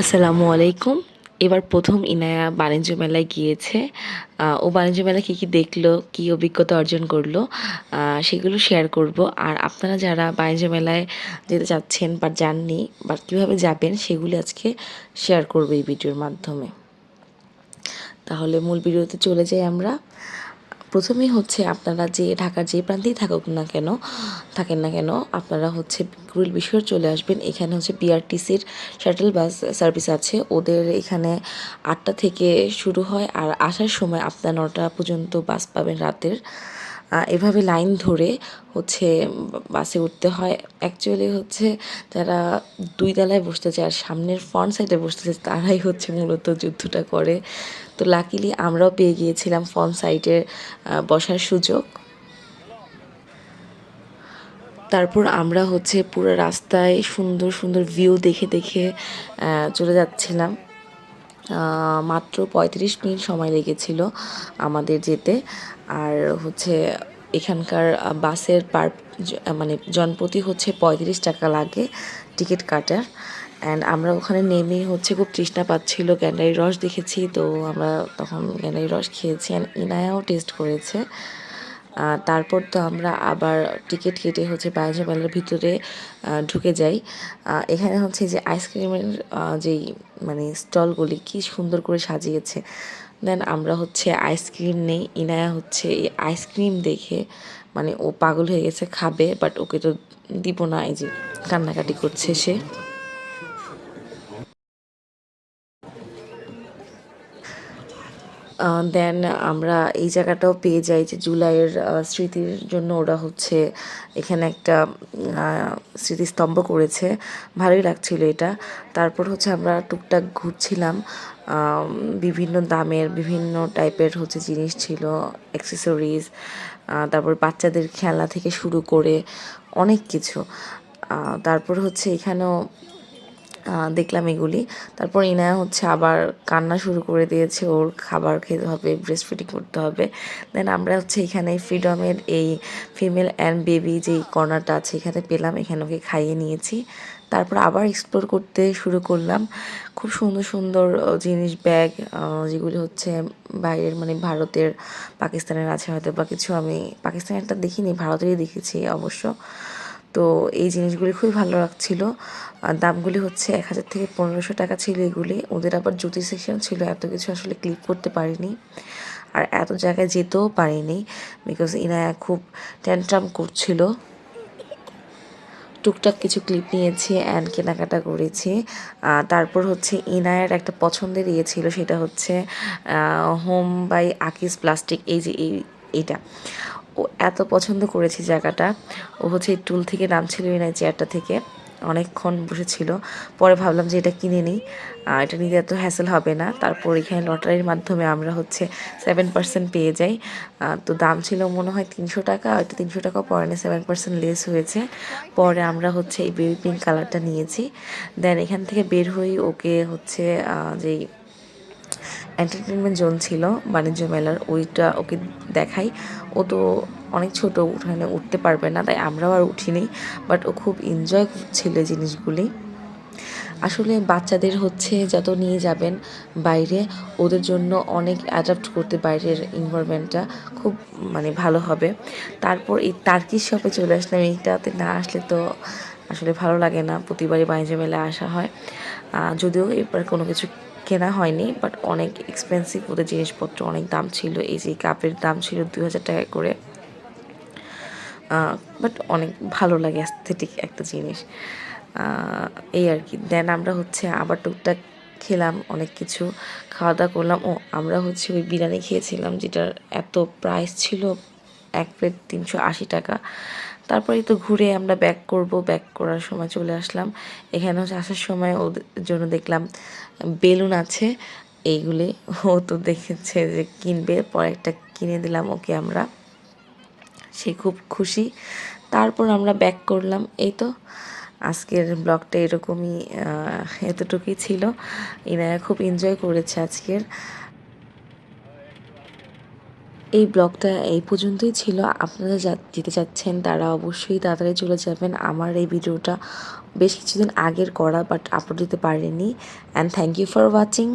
আসসালামু আলাইকুম। এবার প্রথম ইনায়া বাণিজ্য মেলায় গিয়েছে। ও বাণিজ্য মেলায় কী কী দেখল, কী অভিজ্ঞতা অর্জন করল সেগুলো শেয়ার করব। আর আপনারা যারা বাণিজ্য মেলায় যেতে চাচ্ছেন বা যাননি বা কীভাবে যাবেন, সেগুলি আজকে শেয়ার করব এই ভিডিওর মাধ্যমে। তাহলে মূল ভিডিওতে চলে যাই আমরা। প্রথমেই হচ্ছে আপনারা যে ঢাকার যে প্রান্তেই থাকুক না কেন, থাকেন না কেন, আপনারা হচ্ছে কুড়িল বিশ্বর চলে আসবেন। এখানে হচ্ছে বিআরটিসির শাটল বাস সার্ভিস আছে। ওদের এখানে আটটা থেকে শুরু হয় আর আসার সময় আপনার নটা পর্যন্ত বাস পাবেন রাতের। এভাবে লাইন ধরে হচ্ছে বাসে উঠতে হয়। অ্যাকচুয়ালি হচ্ছে যারা দুই তলায় বসতে চায় আর সামনের ফ্রন্ট সাইডে বসতে চায়, তারাই হচ্ছে মূলত যুদ্ধটা করে। তো লাকিলি আমরাও পেয়ে গিয়েছিলাম ফ্রন্ট সাইডে বসার সুযোগ। তারপর আমরা হচ্ছে পুরো রাস্তায় সুন্দর সুন্দর ভিউ দেখে দেখে চলে যাচ্ছিলাম। মাত্র পঁয়ত্রিশ মিনিট সময় লেগেছিল আমাদের যেতে। আর হচ্ছে এখানকার বাসের পার মানে জনপ্রতি হচ্ছে পঁয়ত্রিশ টাকা লাগে টিকিট কাটার। অ্যান্ড আমরা ওখানে নেমে হচ্ছে খুব তৃষ্ণা পাচ্ছিল গ্যান্ডারি রস দেখেছি। তো আমরা তখন গ্যান্ডারি রস খেয়েছি। অ্যান্ড ইনায়াও টেস্ট করেছে। তারপর তো আমরা আবার টিকিট কেটে হচ্ছে বাণিজ্য মেলার ভিতরে ঢুকে যাই। এখানে হচ্ছে যে আইসক্রিমের যেই মানে স্টলগুলি কি সুন্দর করে সাজিয়েছে। দেন আমরা হচ্ছে আইসক্রিম নেই, ইনায়া হচ্ছে এই আইসক্রিম দেখে মানে ও পাগল হয়ে গেছে, খাবে, বাট ওকে তো দিব না, এই যে কান্নাকাটি করছে সে। দেন আমরা এই জায়গাটাও পেয়ে যাই যে জুলাইয়ের স্মৃতির জন্য ওরা হচ্ছে এখানে একটা স্মৃতিস্তম্ভ করেছে। ভালোই লাগছিল এটা। তারপর হচ্ছে আমরা টুকটাক ঘুরছিলাম। বিভিন্ন দামের, বিভিন্ন টাইপের হচ্ছে জিনিস ছিল অ্যাক্সেসরিজ তারপর বাচ্চাদের খেলা থেকে শুরু করে অনেক কিছু। তারপর হচ্ছে এখানেও দেখলাম এগুলি। তারপর ইনায়া হচ্ছে আবার কান্না শুরু করে দিয়েছে, ওর খাবার খেতে হবে ব্রেস্ট ফিডিং করতে হবে। দেন আমরা হচ্ছে এখানে ফ্রিডমের এই ফিমেল অ্যান্ড বেবি যেই কর্নারটা আছে, এখানে পেলাম, এখানে ওকে খাইয়ে নিয়েছি। তারপর আবার এক্সপ্লোর করতে শুরু করলাম। খুব সুন্দর সুন্দর জিনিস ব্যাগ যেগুলি হচ্ছে বাইরের মানে ভারতের, পাকিস্তানের আছে হয়তো বা কিছু আমি পাকিস্তানেরটা দেখিনি, ভারতেরই দেখেছি অবশ্য। তো এই জিনিসগুলি খুবই ভালো লাগছিল। আর দামগুলি হচ্ছে এক হাজার থেকে পনেরোশো টাকা ছিল এগুলি। ওদের আবার জুতি সেকশন ছিল, এত কিছু আসলে ক্লিক করতে পারিনি। আর এত জায়গায় যেতেও পারিনি বিকজ ইনায়া খুব ট্যান্ট্রাম করছিল। টুকটাক কিছু ক্লিপ নিয়েছি অ্যান্ড কেনাকাটা করেছি। তারপর হচ্ছে ইনায়ের একটা পছন্দের ইয়ে ছিল, সেটা হচ্ছে হোম বাই আকিস প্লাস্টিক এই যে এই, এইটা। ও এত পছন্দ করেছি জায়গাটা। ও হচ্ছে এই টুল থেকে নামছিল ইনায় চেয়ারটা থেকে। অনেকক্ষণ বসেছিল। পরে ভাবলাম যে এটা কিনে নিই। এটা নিতে এত হ্যাসেল হবে না। তারপর এখানে লটারির মাধ্যমে আমরা হচ্ছে সেভেন পার্সেন্ট পেয়ে যাই। তো দাম ছিল মনে হয় তিনশো টাকা। হয়তো তিনশো টাকা পরে না সেভেন পার্সেন্ট লেস হয়েছে। পরে আমরা হচ্ছে এই বেবি পিঙ্ক কালারটা নিয়েছি। দেন এখান থেকে বের হই, ওকে হচ্ছে যেই এন্টারটেনমেন্ট জোন ছিল, বাণিজ্য মেলার, ওইটা ওকে দেখাই। ও তো অনেক ছোট, ওখানে উঠতে পারবে না, তাই আমরাও আর উঠিনি। বাট ও খুব এনজয় এই জিনিসগুলি। আসলে বাচ্চাদের হচ্ছে যত নিয়ে যাবেন বাইরে, ওদের জন্য অনেক অ্যাডাপ্ট করতে বাইরের এনভায়রনমেন্টটা খুব মানে ভালো হবে। তারপর এই টার্কিশ শপে চলে আসলাম, এইটাতে না আসলে তো আসলে ভালো লাগে না। প্রতিবারই বাণিজ্য মেলায় আসা হয়। যদিও এবার কোনো কিছু কেনা হয়নি বাট অনেক এক্সপেন্সিভ ওদের জিনিসপত্র, অনেক দাম ছিল। এই যে কাপের দাম ছিল দুই হাজার টাকা করে। বাট অনেক ভালো লাগে অ্যাস্থেটিক একটা জিনিস। এই আর কি। দেন আমরা হচ্ছে আবার টুকটাক খেলাম, অনেক কিছু খাওয়া দাওয়া করলাম। ও, আমরা হচ্ছে ওই বিরিয়ানি খেয়েছিলাম, যেটার এত প্রাইস ছিল, এক প্লেট তিনশো আশি টাকা। তারপরেই তো ঘুরে আমরা ব্যাক করব ব্যাক করার সময় চলে আসলাম। এখানে আসার সময় ওদের জন্য দেখলাম বেলুন আছে, এইগুলি ও তো দেখেছে যে কিনবে, পরে একটা কিনে দিলাম ওকে আমরা। সে খুব খুশি। তারপর আমরা ব্যাক করলাম। এই তো আজকের ব্লগটা এরকমই এতটুকুই ছিল। ইনায়া খুব এনজয় করেছে আজকের। এই ব্লগটা এই পর্যন্তই ছিল। আপনারা যা যেতে চাচ্ছেন তারা অবশ্যই তাড়াতাড়ি চলে যাবেন। আমার এই ভিডিওটা বেশ কিছুদিন আগের করা বাট আপলোড দিতে পারেনি। And thank you for watching